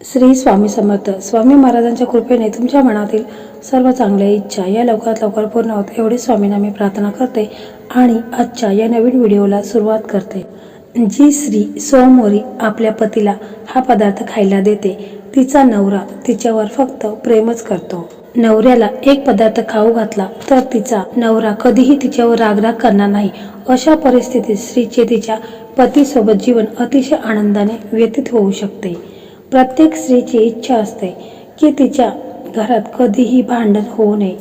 श्री स्वामी समर्थ. स्वामी महाराजांच्या कृपेने तुमच्या मनातील सर्व चांगल्या इच्छा या लवकरात लवकर पूर्ण होत एवढी स्वामींना मी प्रार्थना करते आणि आजच्या या नवीन व्हिडिओला सुरुवात करते. जी स्त्री सोमवारी आपल्या पतीला हा पदार्थ खायला देते तिचा नवरा तिच्यावर फक्त प्रेमच करतो. नवऱ्याला एक पदार्थ खाऊ घातला तर तिचा नवरा कधीही तिच्यावर रागराग करणार नाही. अशा परिस्थितीत स्त्रीचे तिच्या पतीसोबत जीवन अतिशय आनंदाने व्यतीत होऊ शकते. प्रत्येक स्त्रीची इच्छा असते की तिच्या घरात कधीही भांडण होऊ नये.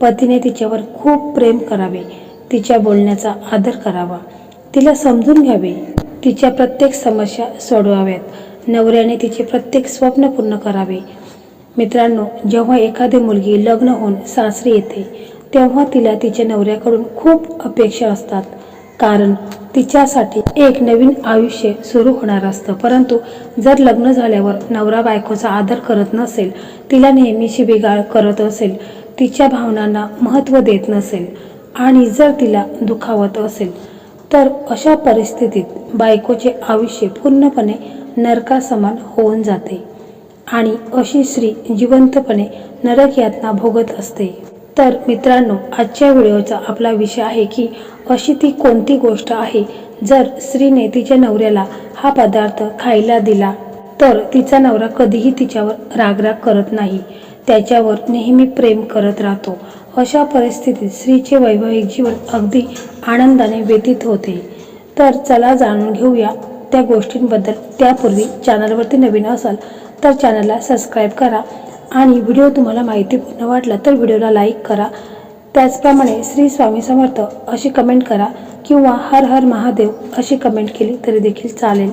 पतीने तिच्यावर खूप प्रेम करावे तिच्या बोलण्याचा आदर करावा तिला समजून घ्यावे तिच्या प्रत्येक समस्या सोडवाव्यात नवऱ्याने तिचे प्रत्येक स्वप्न पूर्ण करावे. मित्रांनो जेव्हा एखादी मुलगी लग्न होऊन सासरी येते तेव्हा तिला तिच्या नवऱ्याकडून खूप अपेक्षा असतात. कारण तिच्यासाठी एक नवीन आयुष्य सुरू होणार असतं. परंतु जर लग्न झाल्यावर नवरा बायकोचा आदर करत नसेल तिला नेहमी शिबिगाळ करत असेल तिच्या भावनांना महत्त्व देत नसेल आणि जर तिला दुखावत असेल तर अशा परिस्थितीत बायकोचे आयुष्य पूर्णपणे नरकासमान होऊन जाते आणि अशी स्त्री जिवंतपणे नरक यातना भोगत असते. तर मित्रांनो आजच्या व्हिडिओचा आपला विषय आहे की अशी ती कोणती गोष्ट आहे? जर स्त्रीने तिच्या नवऱ्याला हा पदार्थ खायला दिला तर तिचा नवरा कधीही तिच्यावर रागराग करत नाही. त्याच्यावर नेहमी प्रेम करत राहतो. अशा परिस्थितीत स्त्रीचे वैवाहिक जीवन अगदी आनंदाने व्यतीत होते. तर चला जाणून घेऊया त्या गोष्टींबद्दल. त्यापूर्वी चॅनलवरती नवीन असाल तर चॅनलला सबस्क्राईब करा. आणि व्हिडिओ तुम्हाला माहितीपूर्ण वाटला तर व्हिडिओला लाईक करा. त्याचप्रमाणे श्री स्वामी समर्थ अशी कमेंट करा किंवा हर हर महादेव अशी कमेंट केली तरी देखील चालेल.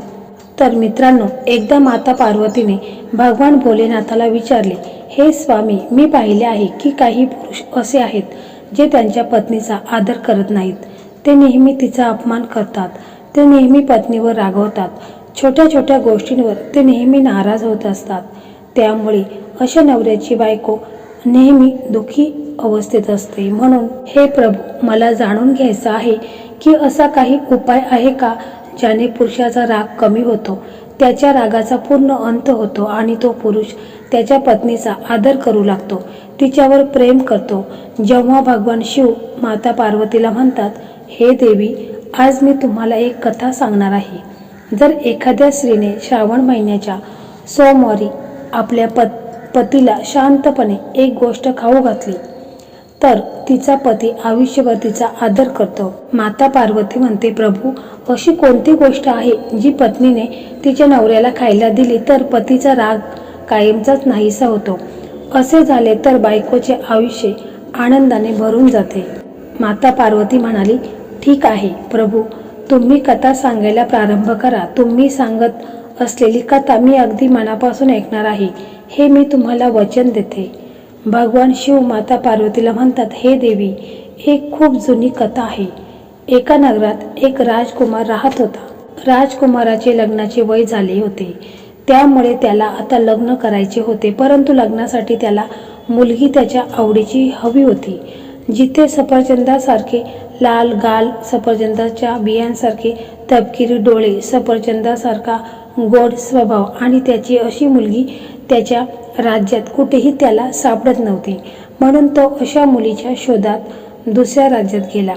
तर मित्रांनो एकदा माता पार्वतीने भगवान भोलेनाथाला विचारले हे स्वामी मी पाहिले आहे की काही पुरुष असे आहेत जे त्यांच्या पत्नीचा आदर करत नाहीत. ते नेहमी तिचा अपमान करतात. ते नेहमी पत्नीवर रागवतात. छोट्या छोट्या गोष्टींवर ते नेहमी नाराज होत असतात. त्यामुळे अशा नवऱ्याची बायको नेहमी दुखी अवस्थेत असते. म्हणून हे प्रभू मला जाणून घ्यायचं आहे की असा काही उपाय आहे का ज्याने पुरुषाचा राग कमी होतो? त्याच्या रागाचा पूर्ण अंत होतो आणि तो पुरुष त्याच्या पत्नीचा आदर करू लागतो. तिच्यावर प्रेम करतो. जेव्हा भगवान शिव माता पार्वतीला म्हणतात हे देवी आज मी तुम्हाला एक कथा सांगणार आहे. जर एखाद्या स्त्रीने श्रावण महिन्याच्या सोमवारी आपल्या पत् पतीला शांतपणे एक गोष्ट खाऊ घातली. तर तिचा पती आयुष्यभर तिचा आदर करतो. माता पार्वती म्हणते प्रभू अशी कोणती गोष्ट आहे जी पत्नीने तिच्या नवऱ्याला खायला दिली तर पतीचा राग कायमचाच नाहीसा होतो? असे झाले तर बायकोचे आयुष्य आनंदाने भरून जाते. माता पार्वती म्हणाली ठीक आहे प्रभू तुम्ही कथा सांगायला प्रारंभ करा. तुम्ही सांगत असलेली कथा मी अगदी मनापासून ऐकणार आहे. हे मी तुम्हाला वचन देते. भगवान शिव माता पार्वतीला म्हणतात हे देवी एक खूप जुनी कथा आहे. एका नगरात एक राजकुमार राहत होता. राजकुमाराचे लग्नाचे वय झाले होते. त्यामुळे त्याला आता लग्न करायचे होते परंतु लग्नासाठी त्याला मुलगी त्याच्या आवडीची हवी होती. जिथे सफरचंदासारखे लाल गाल सफरचंदाच्या बियांसारखे तपकिरी डोळे सफरचंदासारखा गोड स्वभाव आणि त्याची अशी मुलगी त्याच्या राज्यात कुठेही त्याला सापडत नव्हती. म्हणून तो अशा मुलीच्या शोधात दुसऱ्या राज्यात गेला.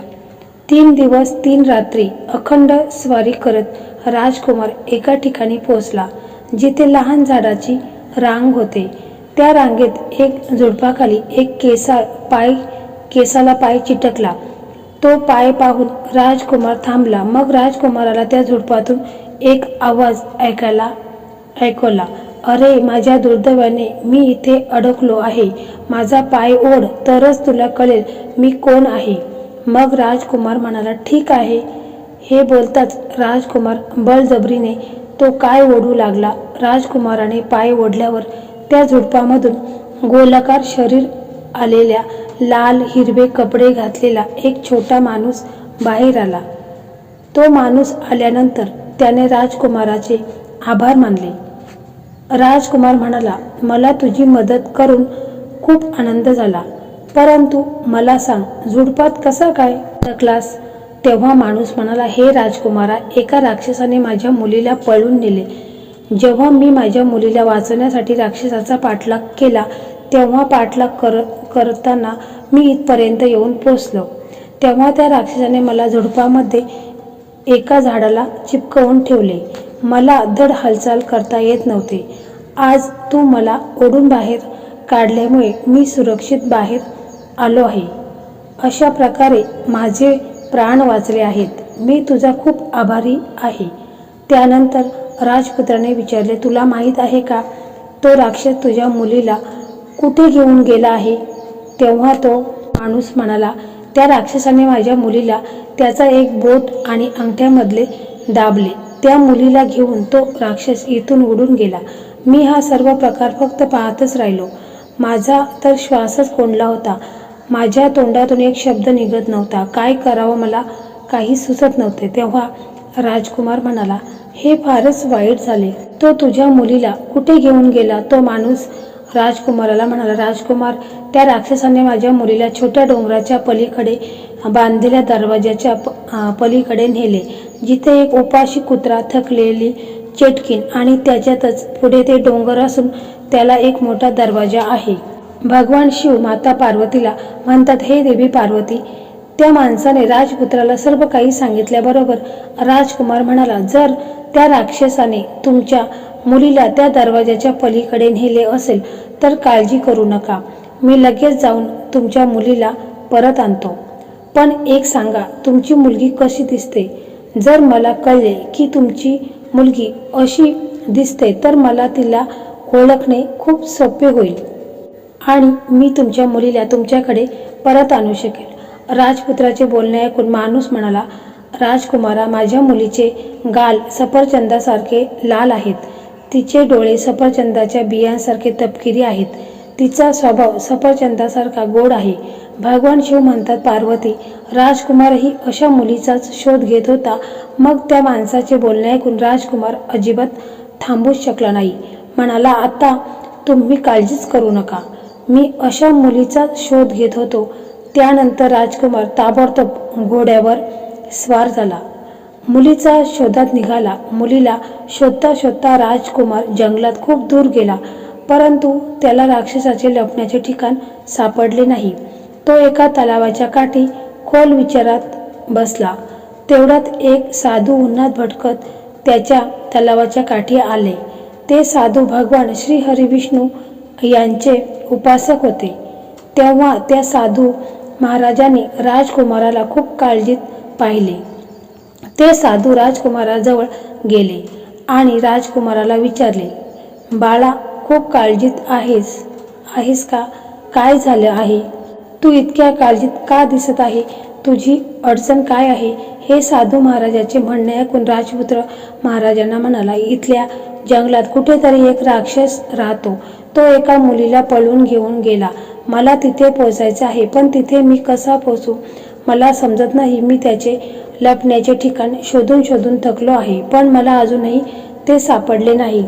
तीन दिवस तीन रात्री अखंड स्वारी करत राजकुमार एका ठिकाणी पोहोचला जिथे लहान झाडाची रांग होते. त्या रांगेत एक झुडपाखाली एक केसा पाय केसाला पाय चिटकला. तो पाय पाहून राजकुमार थांबला. मग राजकुमाराला त्या झुडपातून एक आवाज ऐकायला ऐकवला अरे माझ्या दुर्दैवाने मी इथे अडकलो आहे. माझा पाय ओढ तरच तुला कळेल मी कोण आहे. मग राजकुमार म्हणाला ठीक आहे. हे बोलताच राजकुमार बळजबरीने तो काय ओढू लागला. राजकुमाराने पाय ओढल्यावर त्या झुडपामधून गोलाकार शरीर आलेल्या लाल हिरवे कपडे घातलेला एक छोटा माणूस बाहेर आला. तो माणूस आल्यानंतर त्याने राजकुमाराचे आभार मानले. राजकुमार म्हणाला मला तुझी मदत करून खूप आनंद झाला. परंतु मला सांग झुडपात कसा काय क्लास तेव्हा माणूस म्हणाला हे राजकुमारा एका राक्षसाने माझ्या मुलीला पळून नेले. जेव्हा मी माझ्या मुलीला वाचवण्यासाठी राक्षसाचा पाठलाग केला तेव्हा पाठलाग कर करताना मी इथपर्यंत येऊन पोचलो तेव्हा त्या राक्षसाने मला झुडपामध्ये एका झाडाला चिपकवून ठेवले. मला धड हालचाल करता येत नव्हते. आज तू मला ओढून बाहेर काढल्यामुळे मी सुरक्षित बाहेर आलो आहे. अशा प्रकारे माझे प्राण वाचले आहेत. मी तुझा खूप आभारी आहे. त्यानंतर राजपुत्राने विचारले तुला माहीत आहे का? तो राक्षस तुझ्या मुलीला कुठे घेऊन गेला आहे? तेव्हा तो माणूस म्हणाला त्या राक्षसाने माझ्या मुलीला त्याचा एक बोट आणि अंगठ्यामधले दाबले. त्या मुलीला घेऊन तो राक्षस इथून उडून गेला. मी हा सर्व प्रकार फक्त पाहतच राहिलो. माझा तर श्वासच कोंडला होता. माझ्या तोंडातून एक शब्द निघत नव्हता. काय करावं मला काही सुचत नव्हते. तेव्हा राजकुमार म्हणाला हे फारच वाईट झाले. तो तुझ्या मुलीला कुठे घेऊन गेला? तो माणूस राजकुमाराला म्हणाला राजकुमार त्या राक्षसाने माझ्या मुलीला छोट्या डोंगराच्या पलीकडे बांधलेल्या दरवाजाच्या प- पलीकडे नेले जिथे एक उपाशी कुत्रा थकलेली चेटकीन आणि त्याच्यातच पुढे ते डोंगर असून त्याला एक मोठा दरवाजा आहे. भगवान शिव माता पार्वतीला म्हणतात हे देवी पार्वती त्या माणसाने राजपुत्राला सर्व काही सांगितल्याबरोबर राजकुमार म्हणाला जर त्या राक्षसाने तुमच्या मुलीला त्या दरवाजाच्या पलीकडे नेले असेल तर काळजी करू नका. मी लगेच जाऊन तुमच्या मुलीला परत आणतो. पण एक सांगा तुमची मुलगी कशी दिसते? जर मला कळले की तुमची मुलगी अशी दिसते तर मला तिला ओळखणे खूप सोपे होईल. आणि मी तुमच्या मुलीला तुमच्याकडे परत आणू शकेल. राजपुत्राचे बोलणे ऐकून माणूस म्हणाला राजकुमारा माझ्या मुलीचे गाल सफरचंदासारखे लाल आहेत. तिचे डोळे सफरचंदाच्या बियांसारखे तपकिरी आहेत. तिचा स्वभाव सफरचंदासारखा गोड आहे. भगवान शिव म्हणतात पार्वती राजकुमारही अशा मुलीचाच शोध घेत होता. मग त्या माणसाचे बोलणे ऐकून राजकुमार अजिबात थांबूच शकला नाही. म्हणाला आता तुम्ही काळजीच करू नका. मी अशा मुलीचा शोध घेत होतो. त्यानंतर राजकुमार ताबडतोब घोड्यावर स्वार झाला. मुलीचा शोधात निघाला. मुलीला शोधता शोधता राजकुमार जंगलात खूप दूर गेला. परंतु त्याला राक्षसाचे लपण्याचे ठिकाण सापडले नाही. तो एका तलावाच्या काठी खोल विचारात बसला. तेवढ्यात एक साधू उन्हात भटकत त्याच्या तलावाच्या काठी आले. ते साधू भगवान श्री हरिविष्णू यांचे उपासक होते. तेव्हा त्या साधू महाराजांनी राजकुमाराला खूप काळजीत पाहिले. ते साधू राजकुमाराजवळ गेले आणि राजकुमाराला विचारले बाळा खूप काळजीत आहेस? आहेस का? काय झालं आहे? तू इतक्या काळजीत का दिसत आहे? तुझी अडचण काय आहे? हे साधू महाराजाचे म्हणणे ऐकून राजपुत्र महाराजांना म्हणाला इथल्या जंगलात कुठेतरी एक राक्षस राहतो. तो एका मुलीला पळवून घेऊन गेला. मला तिथे पोचायचे आहे पण तिथे मी कसा पोचू मला समजत नाही. मी त्याचे लपण्याचे ठिकाण शोधून शोधून थकलो आहे. पण मला अजूनही ते सापडले नाही.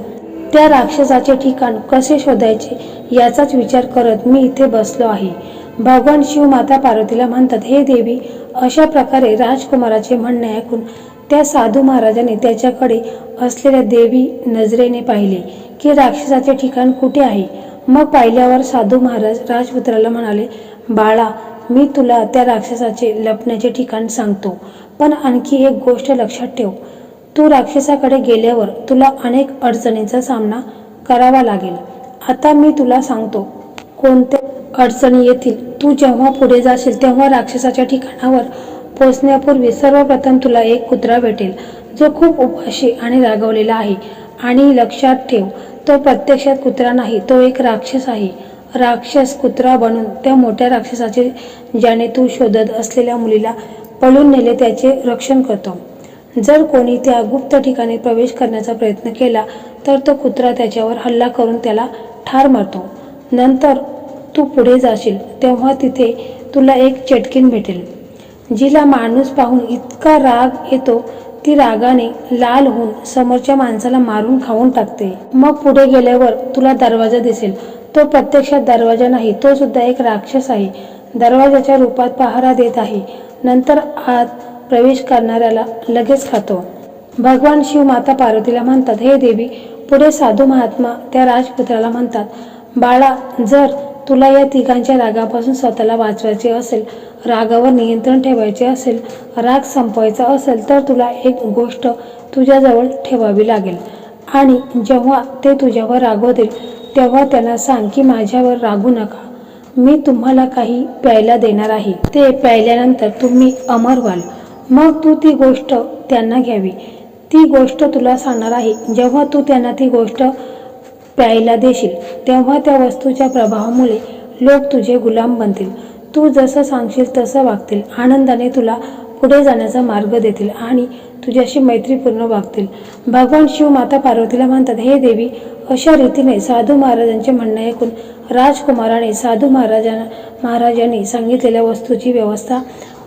त्या राक्षसाचे ठिकाण कसे शोधायचे याचाच विचार करत मी इथे बसलो आहे. भगवान शिव माता पार्वतीला म्हणतात हे देवी अशा प्रकारे राजकुमाराचे म्हणणे ऐकून त्या साधू महाराजाने त्याच्याकडे असलेल्या देवी नजरेने पाहिले की राक्षसाचे ठिकाण कुठे आहे. मग पाहिल्यावर साधू महाराज राजपुत्राला म्हणाले बाळा मी तुला त्या राक्षसाचे लपण्याचे ठिकाण सांगतो. पण आणखी एक गोष्ट लक्षात ठेव. तू राक्षसाकडे गेल्यावर तुला अनेक अडचणींचा सामना करावा लागेल. आता मी तुला सांगतो कोणत्या अडचणी येतील तू जेव्हा पुढे जाशील तेव्हा राक्षसाच्या ठिकाणावर पोचण्यापूर्वी सर्वप्रथम तुला एक कुत्रा भेटेल जो खूप उपाशी आणि रागवलेला आहे. आणि लक्षात ठेव तो प्रत्यक्षात कुत्रा नाही तो एक राक्षस आहे. राक्षस कुत्रा बनून त्या मोठ्या राक्षसाचे ज्याने तू शोधत असलेल्या मुलीला पळून नेले त्याचे रक्षण करतो. जर कोणी त्या गुप्त ठिकाणी प्रवेश करण्याचा प्रयत्न केला तर तो कुत्रा त्याच्यावर हल्ला करून त्याला ठार मारतो. नंतर तू पुढे जाशील तेव्हा तिथे तुला एक चटकीन भेटेल. जिला माणूस पाहून इतका राग येतो ती रागाने लाल होऊन समोरच्या माणसाला मारून खाऊन टाकते. मग पुढे गेल्यावर तुला दरवाजा दिसेल. तो प्रत्यक्षात दरवाजा नाही तो सुद्धा एक राक्षस आहे. दरवाजाच्या रूपात पहारा देत आहे. नंतर आत प्रवेश करणाऱ्याला लगेच खातो. भगवान शिव माता पार्वतीला म्हणतात हे देवी पुढे साधू महात्मा त्या राजपुत्राला म्हणतात बाळा जर तुला या तिघांच्या रागापासून स्वतःला वाचवायचे असेल रागावर नियंत्रण ठेवायचे असेल राग संपवायचा असेल तर तुला एक गोष्ट तुझ्याजवळ ठेवावी लागेल. आणि जेव्हा ते तुझ्यावर रागवतील तेव्हा त्यांना सांग की माझ्यावर रागू नका. मी तुम्हाला काही प्यायला देणार आहे. ते प्यायल्यानंतर तुम्ही अमर व्हाल. मग तू ती गोष्ट त्यांना घ्यावी. ती गोष्ट तुला सांगणार आहे. जेव्हा तू त्यांना ती गोष्ट प्यायला देशील तेव्हा त्या वस्तूच्या प्रभावामुळे लोक तुझे गुलाम बनतील. तू जसं सांगशील तसं वागतील. आनंदाने तुला पुढे जाण्याचा मार्ग देतील आणि तुझ्याशी मैत्रीपूर्ण वागतील. भगवान शिव माता पार्वतीला म्हणतात हे देवी अशा रीतीने साधू महाराजांचे म्हणणे ऐकून राजकुमाराने साधू महाराजांना महाराजांनी सांगितलेल्या वस्तूची व्यवस्था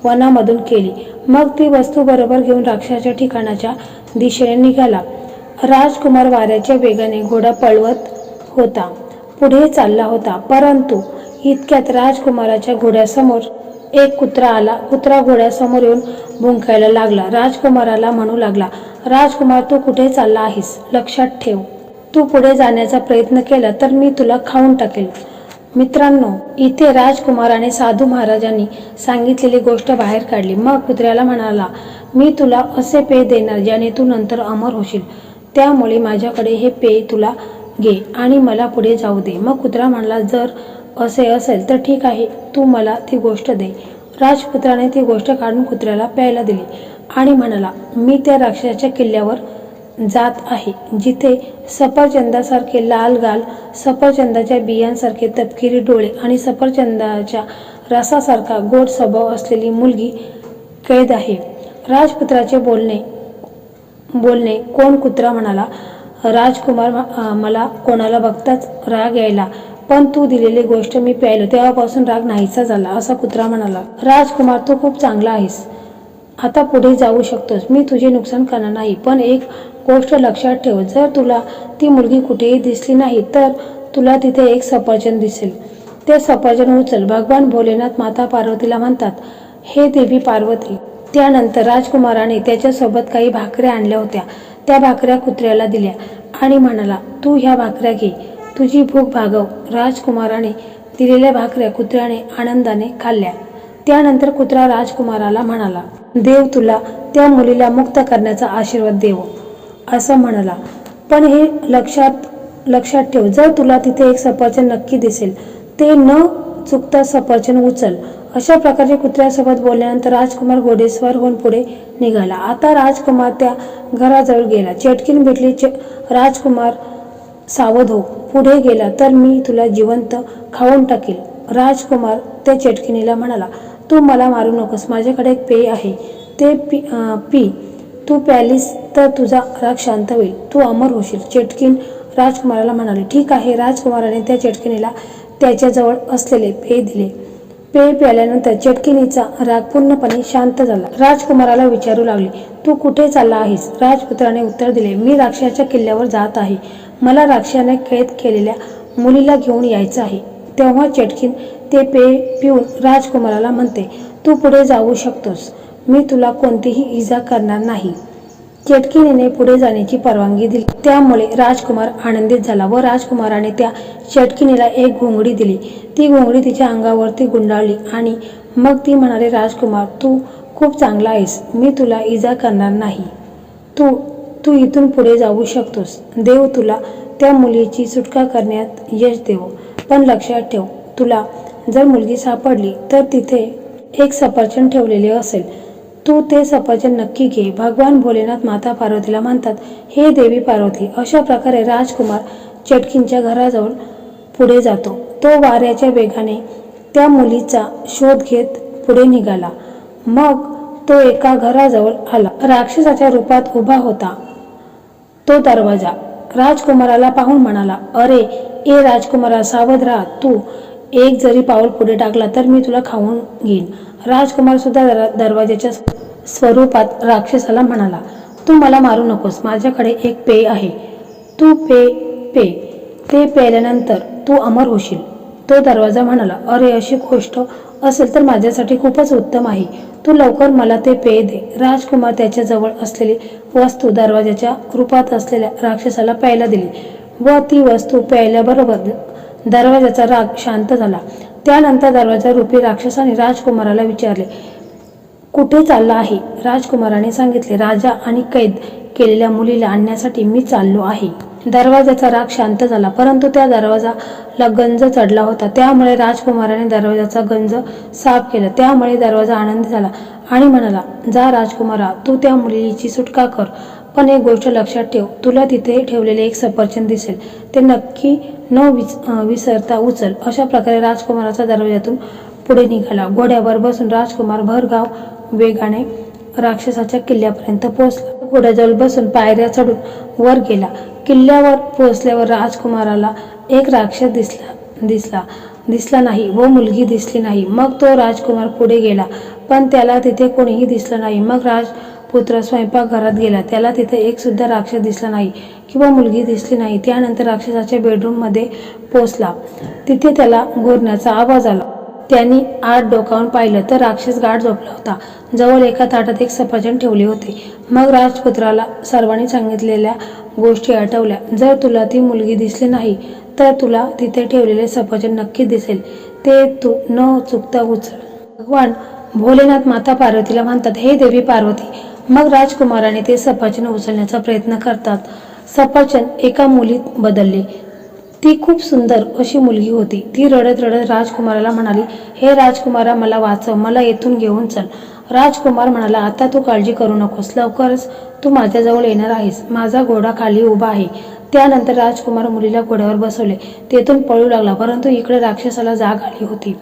वनामधून केली. मग ती वस्तू बरोबर घेऊन राक्षसाच्या ठिकाणाच्या दिशेने निघाला. राजकुमार वाऱ्याच्या वेगाने घोडा पळवत होता. पुढे चालला होता. परंतु इतक्यात राजकुमाराच्या घोड्यासमोर एक कुत्रा आला. कुत्रा घोड्यासमोर येऊन भुंकायला लागला. राजकुमाराला म्हणू लागला राजकुमार तू कुठे चालला आहेस? लक्षात ठेव. तू पुढे जाण्याचा प्रयत्न केला तर मी तुला खाऊन टाकेल. मित्रांनो इथे राजकुमाराने साधू महाराजांनी सांगितलेली गोष्ट बाहेर काढली. मग कुत्र्याला म्हणाला मी तुला असे पेय देणार ज्याने तू नंतर अमर होशील. त्यामुळे माझ्याकडे हे पेय तुला घे आणि मला पुढे जाऊ दे. मग कुत्रा म्हणाला जर असे असेल तर ठीक आहे. तू मला ती गोष्ट दे. राजपुत्राने ती गोष्ट काढून कुत्र्याला प्यायला दिली आणि म्हणाला मी त्या राक्षसाच्या किल्ल्यावर जात आहे जिथे सफरचंदासारखे लाल गाल सफरचंदाच्या बियांसारखे तपकिरी डोळे आणि सफरचंदाच्या रसासारखा गोड स्वभाव असलेली मुलगी कैद आहे. राजपुत्राचे बोलणे बोलणे कोण कुत्रा म्हणाला? राजकुमार मला कोणाला बघताच राग यायला पण तू दिलेली गोष्ट मी प्यायलो तेव्हापासून राग नाहीसा झाला असा कुत्रा म्हणाला. राजकुमार तू खूप चांगला आहेस. आता पुढे जाऊ शकतोस. मी तुझे नुकसान करणार नाही पण एक गोष्ट लक्षात ठेव. जर तुला ती मुलगी कुठेही दिसली नाही तर तुला तिथे एक सफरचंद दिसेल. ते सफरचंद उचल. भगवान भोलेनाथ माता पार्वतीला म्हणतात हे देवी पार्वती. त्यानंतर राजकुमाराने त्याच्यासोबत काही भाकऱ्या आणल्या होत्या. त्या भाकऱ्या कुत्र्याला दिल्या आणि म्हणाला तू ह्या भाकऱ्या घे. तुझी भूक भागव. राजकुमाराने दिलेल्या भाकऱ्या कुत्र्याने आनंदाने खाल्ल्या. त्यानंतर कुत्रा राजकुमाराला म्हणाला देव तुला त्या मुलीला मुक्त करण्याचा आशीर्वाद देव. असं म्हणाला. पण हे लक्षात लक्षात ठेव जर तुला तिथे एक सफरचंद नक्की दिसेल ते न चुकता सफरचंद उचल. अशा प्रकारचे कुत्र्यासोबत बोलल्यानंतर राजकुमार घोडेस्वार होऊन पुढे निघाला. आता राजकुमार त्या घराजवळ गेला. चेटकीन भेटली. चे राजकुमार सावध हो. पुढे गेला. तर मी तुला जिवंत खाऊन टाकेल. राजकुमार त्या चेटकिनीला म्हणाला तू मला मारू नकोस. माझ्याकडे एक पेय आहे. ते पी आ, पी. तू प्यालीस तर तुझा राग शांत होईल. तू अमर होशील. चेटकीन राजकुमाराला म्हणाले ठीक आहे. राजकुमाराने त्या चेटकिनीला त्याच्याजवळ असलेले पेय दिले. पेय प्याल्यानंतर चेटकिनीचा राग पूर्णपणे शांत झाला. राजकुमाराला विचारू लागले तू कुठे चालला आहेस? राजपुत्राने उत्तर दिले मी राक्षसाच्या किल्ल्यावर जात आहे. मला राक्षसाने कैद केलेल्या मुलीला घेऊन यायचं आहे. तेव्हा चेटकीन ते पेय पिऊन राजकुमाराला म्हणते तू पुढे जाऊ शकतोस. मी तुला कोणतीही इजा करणार नाही. चटकिनीने पुढे जाण्याची परवानगी दिली. त्यामुळे राजकुमार आनंदित झाला व राजकुमाराने त्या चटकिनीला एक घोंगडी दिली. ती घोंगडी तिच्या अंगावरती गुंडाळली आणि मग ती म्हणाले राजकुमार तू खूप चांगला आहेस. मी तुला इजा करणार नाही. तू तू इथून पुढे जाऊ शकतोस. देव तुला त्या मुलीची सुटका करण्यात यश देव. पण लक्षात ठेव तुला जर मुलगी सापडली तर तिथे एक सफरचंद ठेवलेले असेल. तू ते सफरचंद नक्की घे. भगवान भोलेनाथ माता पार्वतीला म्हणतात हे देवी पार्वती अशा प्रकारे राजकुमार चटकींच्या घराजवळ पुढे जातो. तो वाऱ्याच्या वेगाने त्या मुलीचा शोध घेत पुढे निघाला. मग तो एका घराजवळ आला. राक्षसाच्या रूपात उभा होता तो दरवाजा. राजकुमाराला पाहून म्हणाला अरे ए राजकुमारा सावध राहा. तू एक जरी पाऊल पुढे टाकला तर मी तुला खाऊन घेईन. राजकुमार सुद्धा दरवाजाच्या स्वरूपात राक्षसाला म्हणाला तू मला मारू नकोस माझ्याकडे एक पेय आहे. तू पे पे. ते प्यायल्यानंतर तू अमर होशील. तो दरवाजा म्हणाला अरे अशी गोष्ट असेल तर माझ्यासाठी खूपच उत्तम आहे. तू लवकर मला ते पेय दे. राजकुमार त्याच्याजवळ असलेली वस्तू दरवाजाच्या रूपात असलेल्या राक्षसाला प्यायला दिली व ती वस्तू प्यायल्याबरोबर दरवाजाचा राग शांत झाला. त्यानंतर दरवाजा रूपी राक्षसाने राजकुमाराला विचारले कुठे चालला आहे? राजकुमाराने सांगितले राजा आणि कैद केलेल्या मुलीला आणण्यासाठी मी चाललो आहे. दरवाजाचा राग शांत झाला परंतु त्या दरवाजाला गंज चढला होता. त्यामुळे राजकुमाराने दरवाजाचा गंज साफ केला. त्यामुळे दरवाजा आनंदी झाला आणि म्हणाला जा राजकुमारा तू त्या मुलीची सुटका कर. पण एक गोष्ट लक्षात ठेव. तुला तिथे ठेवलेले एक सफरचंद दिसेल. ते नक्की न विच विसरता उचल. अशा प्रकारे राजकुमाराचा दरवाजातून पुढे निघाला. घोड्यावर बसून राजकुमार भरगाव वेगाने राक्षसाच्या किल्ल्यापर्यंत पोहोचला. घोड्याजवळ बसून पायऱ्या चढून वर गेला. किल्ल्यावर पोहोचल्यावर राजकुमाराला एक राक्षस दिसला दिसला दिसला नाही व मुलगी दिसली नाही. मग तो राजकुमार पुढे गेला. पण त्याला तिथे कोणीही दिसलं नाही. मग राज पुत्र स्वयंपाकघरात गेला. त्याला तिथे एक सुद्धा राक्षस दिसला नाही किंवा मुलगी दिसली नाही. त्यानंतर राक्षसाच्या बेडरूममध्ये पोचला तिथे त्याला गोरण्याचा आवाज आला. त्यांनी आत डोकावून पाहिलं तर राक्षस गाठ झोपला होता. जवळ एका ताटात एक सफरचंद ठेवले होते. मग राजपुत्राला सर्वांनी सांगितलेल्या गोष्टी आठवल्या. जर तुला ती मुलगी दिसली नाही तर तुला तिथे ठेवलेले सफरचंद नक्की दिसेल. ते तू न चुकता उचल. भगवान भोलेनाथ माता पार्वतीला म्हणतात हे देवी पार्वती मग राजकुमाराने ते सफरचंद उचलण्याचा प्रयत्न करतात. सफरचंद एका मुलीत बदलले. ती खूप सुंदर अशी मुलगी होती. ती रडत रडत राजकुमाराला म्हणाली हे राजकुमारा मला वाचव मला येथून घेऊन चल. राजकुमार म्हणाला आता तू काळजी करू नकोस लवकरच तू माझ्याजवळ येणार आहेस. माझा घोडा खाली उभा आहे. त्यानंतर राजकुमार मुलीला घोड्यावर बसवले. तेथून पळू लागला परंतु इकडे राक्षसाला जाग आली होती.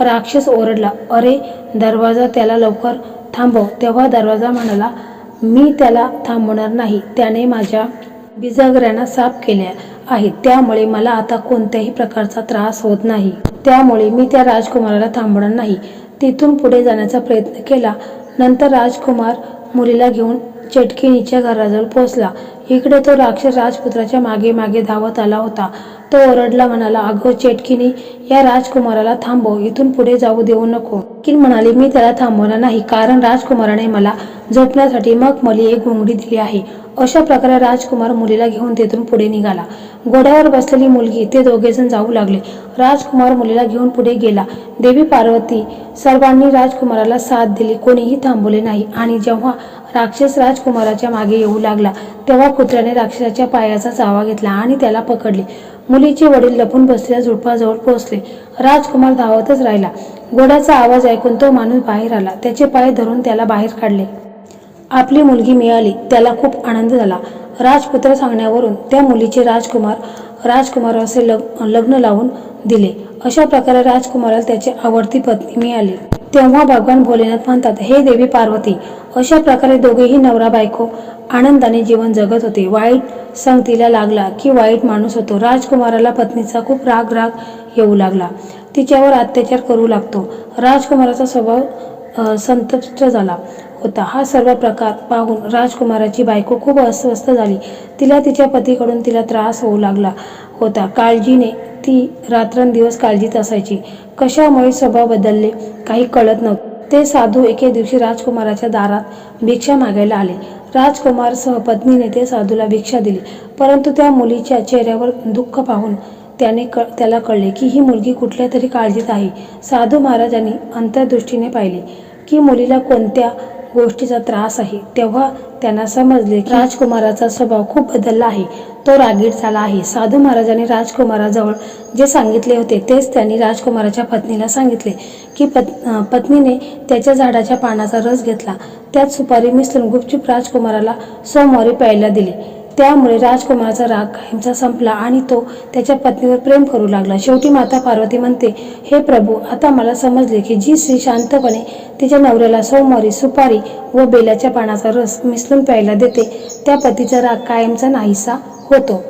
राक्षस ओरडला अरे दरवाजा त्याला लवकर थांबव. तेव्हा दरवाजा म्हणाला मी त्याला थांबवणार नाही. त्याने माझ्या बिजागऱ्यांना साफ केल्या आहेत. त्यामुळे मला आता कोणत्याही प्रकारचा त्रास होत नाही. त्यामुळे मी त्या राजकुमाराला थांबवणार नाही. तिथून पुढे जाण्याचा प्रयत्न केला. नंतर राजकुमार मुलीला घेऊन चटकिनीच्या घराजवळ पोहोचला. इकडे तो राक्षस राजपुत्राच्या मागे मागे धावत आला होता. तो ओरडला म्हणाला अगो चेटकिनी या राजकुमाराला थांबव. इथून पुढे जाऊ देऊ नको. किन म्हणाली मी त्याला थांबवणार नाही कारण राजकुमाराने मला झोपण्यासाठी मग मली एक घोंगडी दिली आहे. अशा प्रकारे राजकुमार मुलीला घेऊन तेथून पुढे निघाला. घोड्यावर बसलेली मुलगी ते दोघेजण जाऊ लागले. राजकुमार मुलीला घेऊन पुढे गेला. देवी पार्वती सर्वांनी राजकुमाराला साथ दिली कोणीही थांबवले नाही. आणि जेव्हा राक्षस राजकुमाराच्या मागे येऊ लागला. तेव्हा कुत्र्याने राक्षसाच्या पायाचा चावा घेतला आणि त्याला पकडले. मुलीचे वडील लपून बसलेल्या झुडपाजवळ पोहोचले. राजकुमार धावतच राहिला. घोड्याचा आवाज ऐकून तो माणूस बाहेर आला. त्याचे पाय धरून त्याला बाहेर काढले. आपली मुलगी मिळाली. त्याला खूप आनंद झाला. राजपुत्र सांगण्यावरून त्या मुलीचे राजकुमार राजकुमार असे लग लग्न लावून दिले. अशा प्रकारे राजकुमाराला त्याची आवडती पत्नी मिळाली. तेव्हा भगवान भोलेनाथ म्हणतात हे देवी पार्वती अशा प्रकारे दोघेही नवरा बायको आनंदाने जीवन जगत होते. वाईट संगतीला लागला की वाईट माणूस होतो. राजकुमाराला पत्नीचा खूप राग राग येऊ लागला. तिच्यावर अत्याचार करू लागतो. राजकुमाराचा स्वभाव संतप्त झाला. होता. हा सर्व प्रकार पाहून राजकुमाराची बायको खूप अस्वस्थ झाली. तिला तिच्या पतीकडून तिला त्रास होऊ लागला होता. काळजीने ती रात्रंदिवस काळजीत असायची. कशामुळे स्वभाव बदलले काही कळत नव्हते. ते साधू एके दिवशी राजकुमाराच्या दारात भिक्षा मागायला आले. राजकुमार सह पत्नीने ते साधूला भिक्षा दिली. परंतु त्या मुलीच्या चेहऱ्यावर दुःख पाहून त्याने क त्याला कळले की ही मुलगी कुठल्या तरी काळजीत आहे. साधू महाराजांनी अंतर्दृष्टीने पाहिले की मुलीला कोणत्या गोष्टीचा त्रास आहे तेव्हा त्यांना समजले की राजकुमाराचा स्वभाव खूप बदलला आहे. तो रागीट झाला आहे. साधू महाराजांनी राजकुमाराजवळ जे सांगितले होते तेच त्यांनी राजकुमाराच्या पत्नीला सांगितले की पत् पत्नीने त्याच्या झाडाच्या पानाचा रस घेतला. त्यात सुपारी मिसळून गुपचूप राजकुमाराला सोमवारी प्यायला दिले. त्यामुळे राजकुमाराचा राग कायमचा संपला आणि तो त्याच्या पत्नीवर प्रेम करू लागला. शेवटी माता पार्वती म्हणते हे प्रभू आता मला समजले की जी स्त्री शांतपणे तिच्या नवऱ्याला सोमवारी सुपारी व बेलाच्या पानाचा रस मिसळून प्यायला देते त्या पतीचा राग कायमचा नाहीसा होतो.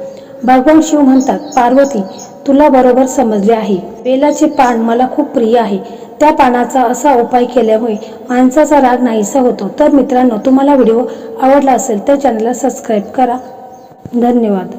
भगवान शिव म्हणतात पार्वती तुला बरोबर समजले आहे. बेलाचे पान मला खूप प्रिय आहे. त्या पानाचा असा उपाय केल्यामुळे माणसाचा राग नाहीसा होतो. तर मित्रांनो तुम्हाला व्हिडिओ आवडला असेल तर चॅनलला सबस्क्राईब करा. धन्यवाद.